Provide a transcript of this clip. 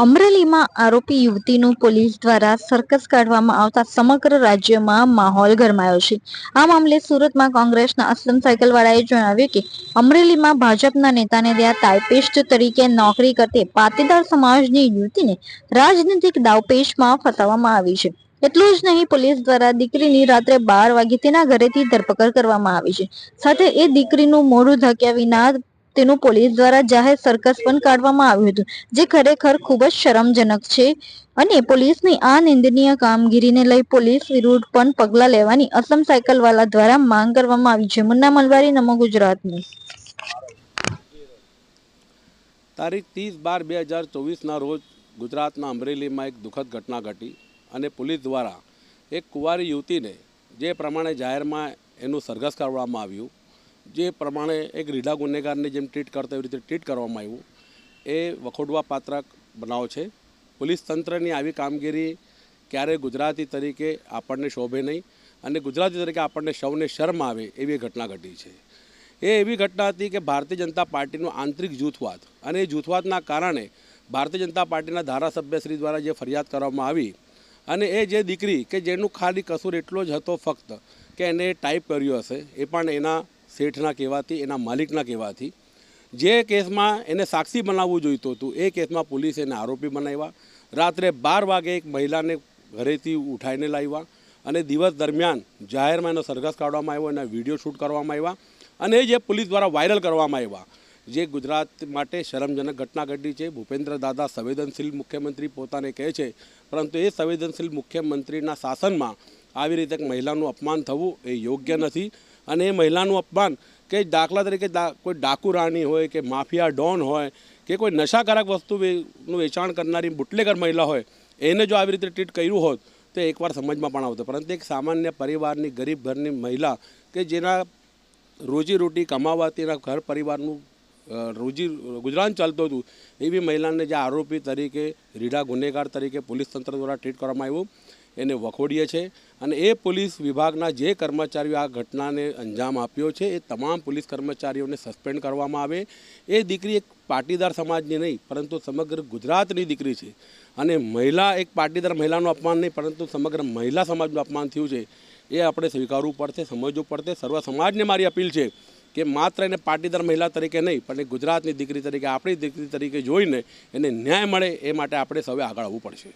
અમરેલીમાં આરોપી યુવતીનું પોલીસ દ્વારા સર્કસ કાઢવામાં આવતા સમગ્ર રાજ્યમાં માહોલ ગરમાયો છે. આ મામલે સુરતમાં કોંગ્રેસના અસલમ સાયકલવાળાએ જણાવ્યું કે, અમરેલીમાં ભાજપના નેતાને ત્યાં ટાઈપિસ્ટ તરીકે નોકરી કરતી પાટીદાર સમાજની યુવતીને રાજનીતિક દાવપેશમાં ફસાવવામાં આવી છે. એટલું જ નહીં, પોલીસ દ્વારા દીકરીની રાત્રે બાર વાગે તેના ઘરેથી ધરપકડ કરવામાં આવી છે. સાથે એ દીકરીનું મોઢું ધક્યા વિના તેનું પોલીસ દ્વારા જાહેર સર્કસ પણ કાઢવામાં આવ્યું હતું, જે ખરેખર ખૂબ જ શરમજનક છે. અને પોલીસની આ નિંદનીય કામગીરીને લઈ પોલીસ વિરુદ્ધ પણ પગલાં લેવાની અસમ સાયકલવાલા દ્વારા માંગ કરવામાં આવી. છે મુન્ના મલવારી, નમો ગુજરાતનું. તારીખ ત્રીસ બાર બે હજાર ચોવીસના રોજ ગુજરાતના અમરેલીમાં એક દુઃખદ ઘટના ઘટી અને પોલીસ દ્વારા એક કુંવારી યુવતીને જે પ્રમાણે જાહેરમાં એનું સરઘસ કરવામાં આવ્યું જે પ્રમાણે એક રીઢા ગુનેગારને જેમ ટ્રીટ કરતા એવી રીતે ટ્રીટ કરવામાં આવ્યું, એ વખોડવા પાત્ર બનાવ છે. પોલીસ તંત્રની આવી કામગીરી ક્યારેય ગુજરાતી તરીકે આપણને શોભે નહીં અને ગુજરાતી તરીકે આપણને સૌને શર્મ આવે એવી ઘટના ઘટી છે. એ એવી ઘટના હતી કે ભારતીય જનતા પાર્ટીનું આંતરિક જૂથવાદ અને એ જૂથવાદના કારણે ભારતીય જનતા પાર્ટીના ધારાસભ્યશ્રી દ્વારા જે ફરિયાદ કરવામાં આવી અને એ જે દીકરી કે જેનું ખાલી કસૂર એટલો જ હતો ફક્ત કે એને ટાઈપ કર્યું હશે, એ પણ એના શેઠના કહેવાથી, એના માલિકના કહેવાથી, જે કેસમાં એને સાક્ષી બનાવવું જોઈતું હતું, એ કેસમાં પોલીસે એને આરોપી બનાવ્યા. રાત્રે બાર વાગે એક મહિલાને ઘરેથી ઉઠાઈને લાવ્યા અને દિવસ દરમિયાન જાહેરમાં એનો સરઘસ કાઢવામાં આવ્યો, એના વીડિયો શૂટ કરવામાં આવ્યા અને જે પોલીસ દ્વારા વાયરલ કરવામાં આવ્યા. જે ગુજરાત માટે શરમજનક ઘટના ઘટી છે. ભૂપેન્દ્ર દાદા સંવેદનશીલ મુખ્યમંત્રી પોતાને કહે છે, પરંતુ એ સંવેદનશીલ મુખ્યમંત્રીના શાસનમાં આવી રીતે મહિલાનું અપમાન થવું એ યોગ્ય નથી. અને એ મહિલાનું અપમાન કે દાખલા તરીકે કોઈ ડાકુ રાણી હોય કે માફિયા ડોન હોય કે કોઈ નશાકારક વસ્તુ વેચાણ કરનારી બુટલેગર મહિલા હોય, એને જો આવી રીતે ટ્રીટ કર્યું હોત, તો એકવાર સમજમાં પણ આવતો. પરંતુ એક સામાન્ય પરિવારની ગરીબ ઘરની મહિલા કે જેના રોજીરોટી કમાવા તેના ઘર પરિવારનું રોજી ગુજરાન ચાલતું હતું. એવી મહિલાને જે આરોપી તરીકે, રીઢા ગુનેગાર તરીકે પોલીસ તંત્ર દ્વારા ટ્રીટ કરવામાં આવ્યું. એને વખોડીએ છે અને એ પોલીસ વિભાગના જે કર્મચારીઓ આ ઘટનાને અંજામ આપ્યો છે, એ તમામ પોલીસ કર્મચારીઓને સસ્પેન્ડ કરવામાં આવે. એ દીકરી એક પાટીદાર સમાજની નહીં, પરંતુ સમગ્ર ગુજરાતની દીકરી છે. અને મહિલા એક પાટીદાર મહિલાનું અપમાન નહીં, પરંતુ સમગ્ર મહિલા સમાજનું અપમાન થયું છે. એ આપણે સ્વીકારવું પડશે, સમજવું પડશે. સર્વ સમાજને મારી અપીલ છે. કે માત્ર એને પાટીદાર મહિલા તરીકે નહીં, પણ એ ગુજરાતની દીકરી તરીકે, આપણી દીકરી તરીકે જોઈને એને ન્યાય મળે એ માટે આપણે સૌએ આગળ આવવું પડશે.